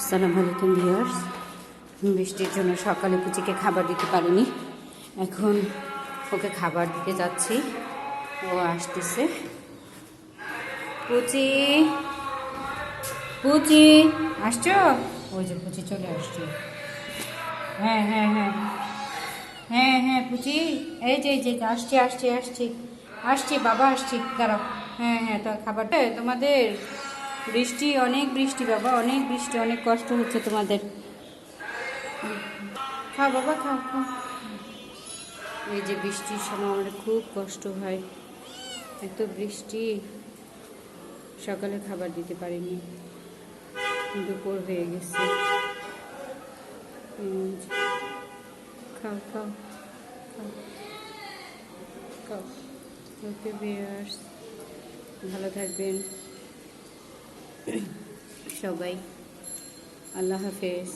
আসসালামু আলাইকুম, ভিউয়ার্স। বৃষ্টির জন্য সকালে পুচিকে খাবার দিতে পারিনি। এখন ওকে খাবার দিতে যাচ্ছি। ও আসতেছে। পুচি পুচি আসছো? ওই যে পুচি চলে আসছে। হ্যাঁ হ্যাঁ হ্যাঁ। হ্যাঁ হ্যাঁ পুচি এই যে এই যে, আসছি আসছি আসছি। আসছি, বাবা, আসছি। দাঁড়াও। হ্যাঁ হ্যাঁ তো খাবারটা তোমাদের বৃষ্টি অনেক বৃষ্টি বাবা অনেক বৃষ্টি অনেক কষ্ট হচ্ছে তোমাদের। খাও বাবা খাও খাও। এই যে বৃষ্টির সময় আমাদের খুব কষ্ট হয়। এত বৃষ্টি সকালে খাবার দিতে পারিনি। দুপুর হয়ে গেছে। খাও খাও খাও ওকে বিয়ার্স ভালো থাকবেন। সবাই। আল্লাহ হাফেজ।